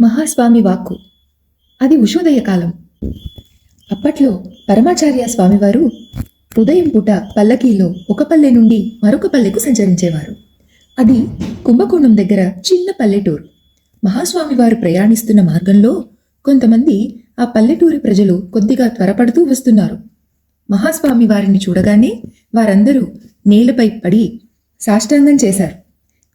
మహాస్వామి వాక్కు. అది ఉషోదయ కాలం. అప్పట్లో పరమాచార్య స్వామివారు ఉదయం పూట పల్లకీలో ఒక పల్లె నుండి మరొక పల్లెకు సంచరించేవారు. అది కుంభకోణం దగ్గర చిన్న పల్లెటూరు. మహాస్వామివారు ప్రయాణిస్తున్న మార్గంలో కొంతమంది ఆ పల్లెటూరి ప్రజలు కొద్దిగా త్వరపడుతూ వస్తున్నారు. మహాస్వామి వారిని చూడగానే వారందరూ నేలపై పడి సాష్టాంగం చేశారు.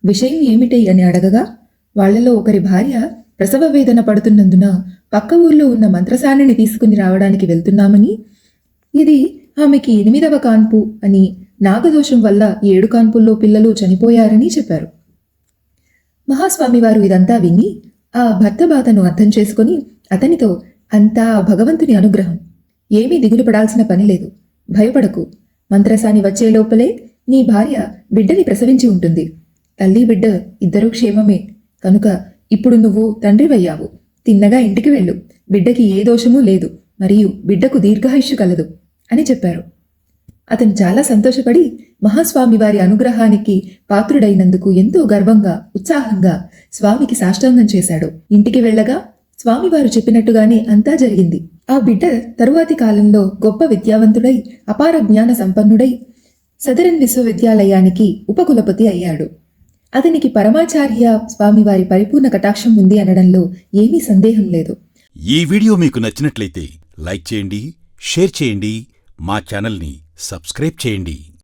విషయం ఏమిటి అని అడగగా వాళ్ళలో ఒకరి భార్య ప్రసవ వేదన పడుతున్నందున పక్క ఊర్లో ఉన్న మంత్రసానిని తీసుకుని రావడానికి వెళ్తున్నామని ఇది ఆమెకి ఎనిమిదవ కాన్పు అని నాగదోషం వల్ల ఏడు కాన్పుల్లో పిల్లలు చనిపోయారని చెప్పారు. మహాస్వామి వారు ఇదంతా విని ఆ భర్త బాధను అర్థం చేసుకొని అతనితో అంతా భగవంతుని అనుగ్రహం. ఏమీ దిగులు పడాల్సిన పని లేదు. భయపడకు. మంత్రసాని వచ్చే లోపలే నీ భార్య బిడ్డని ప్రసవించి ఉంటుంది. తల్లి బిడ్డ ఇద్దరూ క్షేమమే. కనుక ఇప్పుడు నువ్వు తండ్రివయ్యావు. తిన్నగా ఇంటికి వెళ్ళు. బిడ్డకి ఏ దోషమూ లేదు. మరియు బిడ్డకు దీర్ఘాయుష్యు కలదు అని చెప్పారు. అతను చాలా సంతోషపడి మహాస్వామి వారి అనుగ్రహానికి పాత్రుడైనందుకు ఎంతో గర్వంగా ఉత్సాహంగా స్వామికి సాష్టాంగం చేశాడు. ఇంటికి వెళ్ళగా స్వామివారు చెప్పినట్టుగానే అంతా జరిగింది. ఆ బిడ్డ తరువాతి కాలంలో గొప్ప విద్యావంతుడై అపార జ్ఞాన సంపన్నుడై సదరన్ విశ్వవిద్యాలయానికి ఉపకులపతి అయ్యాడు. అతనికి పరమాచార్య స్వామివారి పరిపూర్ణ కటాక్షం ఉంది అనడంలో ఏమీ సందేహం లేదు. ఈ వీడియో మీకు నచ్చినట్లయితే లైక్ చేయండి షేర్ చేయండి మా ఛానల్ని సబ్స్క్రైబ్ చేయండి.